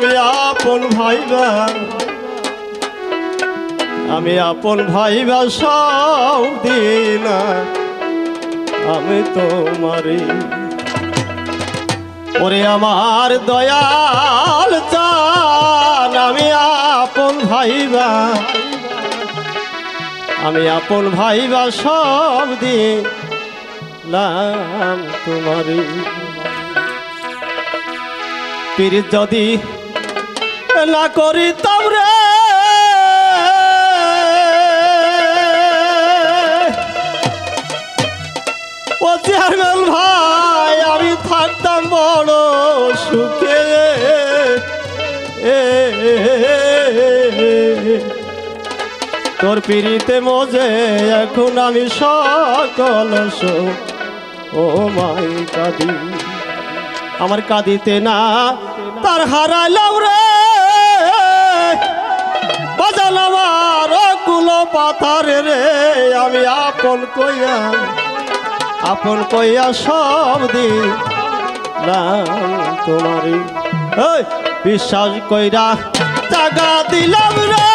আমি আপন ভাইবা আমি আপন ভাইবা সব দিন। আমি তোমারি ওরে আমার দয়াল চান, আমি আপন ভাইবা আমি আপন ভাইবা সব দিন। তোমারি পীর যদি না করি রে। ও চেয়ারম্যান ভাই, আমি থাকতাম বড় সুখে। তোর পিড়িতে মজে, এখন আমি সকল ও মাই কাঁদি। আমার কাঁদিতে না, তার হারাইলাম রে। পাথারে রে, আমি আপন কইয়া আপন কইয়া সব দিন তোমারই। ওই বিশ্বাস কইরা জাগা দিলাম রে।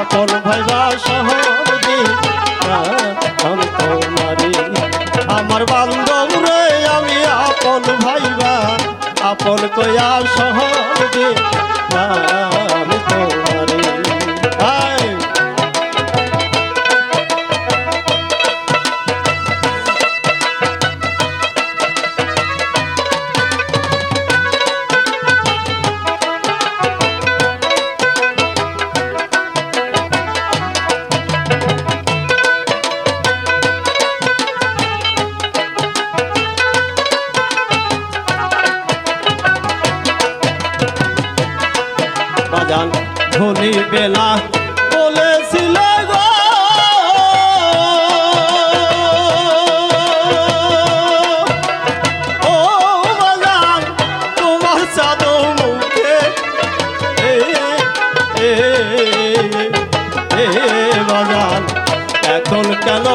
আপন ভাইবা আপন আপন কয়া সহদি বাজান ভুলিবে না বলেছিল এখন কেন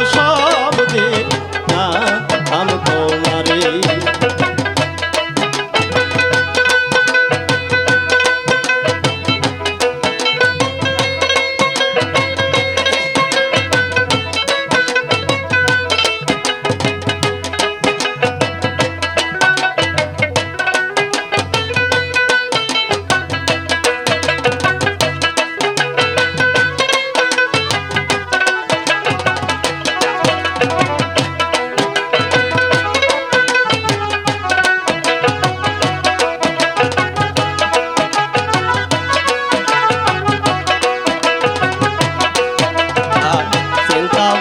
i'm Altyazı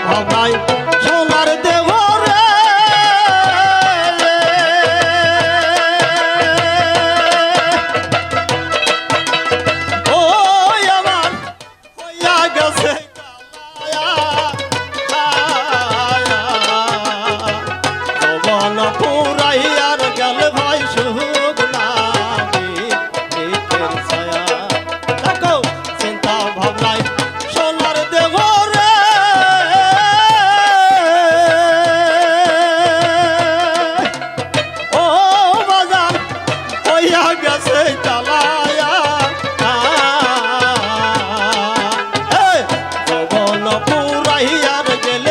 ভগায় यार जल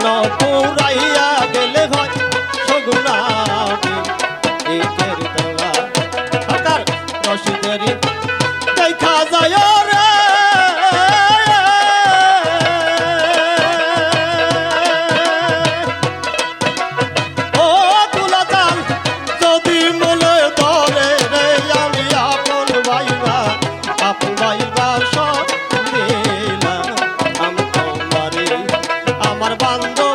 প্রাণ পুরাইয়া গেলে ভাই সগুনা রসিদের cuando